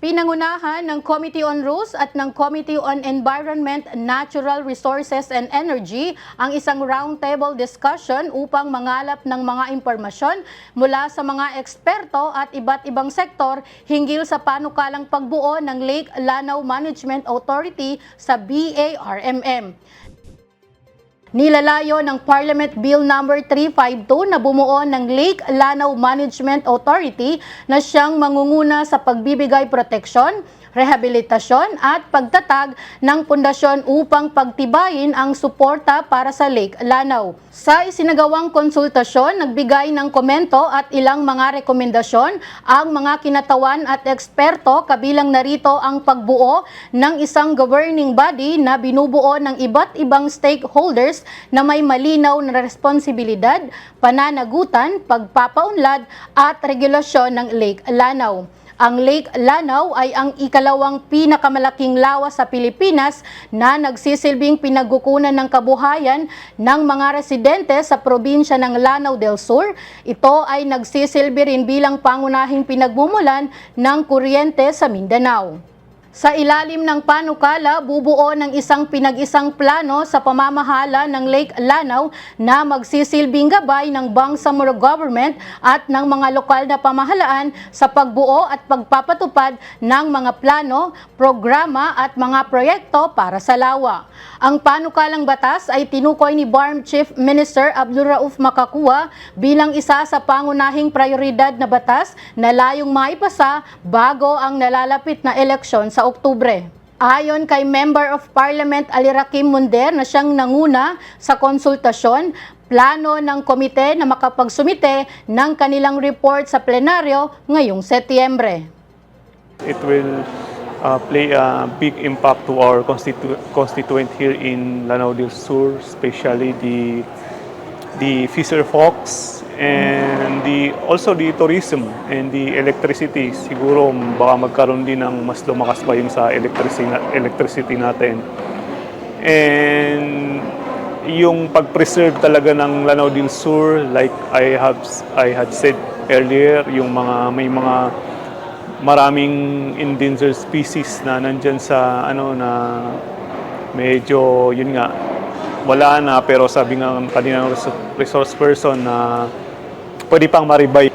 Pinangunahan ng Committee on Rules at ng Committee on Environment, Natural Resources and Energy ang isang roundtable discussion upang mangalap ng mga impormasyon mula sa mga eksperto at iba't ibang sektor hinggil sa panukalang pagbuo ng Lake Lanao Management Authority sa BARMM. Nilalayo ng Parliament Bill number 352 na bumuo ng Lake Lanao Management Authority na siyang mangunguna sa pagbibigay proteksyon, rehabilitasyon at pagtatag ng pundasyon upang pagtibayin ang suporta para sa Lake Lanao. Sa isinagawang konsultasyon, nagbigay ng komento at ilang mga rekomendasyon ang mga kinatawan at eksperto kabilang narito ang pagbuo ng isang governing body na binubuo ng iba't ibang stakeholders na may malinaw na responsibilidad, pananagutan, pagpapaunlad at regulasyon ng Lake Lanao. Ang Lake Lanao ay ang ikalawang pinakamalaking lawas sa Pilipinas na nagsisilbing pinagkukunan ng kabuhayan ng mga residente sa probinsya ng Lanao del Sur. Ito ay nagsisilbi rin bilang pangunahing pinagmumulan ng kuryente sa Mindanao. Sa ilalim ng panukala, bubuo ng isang pinag-isang plano sa pamamahala ng Lake Lanao na magsisilbing gabay ng Bangsamoro Government at ng mga lokal na pamahalaan sa pagbuo at pagpapatupad ng mga plano, programa at mga proyekto para sa lawa. Ang panukalang batas ay tinukoy ni BARM Chief Minister Abdul Rauf Makakua bilang isa sa pangunahing prioridad na batas na layong maipasa bago ang nalalapit na eleksyon sa Oktubre. Ayon kay Member of Parliament Alirakim Munder na siyang nanguna sa konsultasyon, plano ng komite na makapagsumite ng kanilang report sa plenaryo ngayong Setyembre. It will uh, play a big impact to our constitu- constituent here in Lanao del Sur, especially the the fisher folks and the also the tourism and the electricity. Siguro baka magkaroon din ng mas lumakas pa yung sa electricity, electricity natin. And yung pag-preserve talaga ng Lanao del Sur, like I have I had said earlier, yung mga may mga maraming endangered species na nandyan sa ano na medyo yun nga wala na pero sabi ng kaninang res- resource person na pwede pang maribay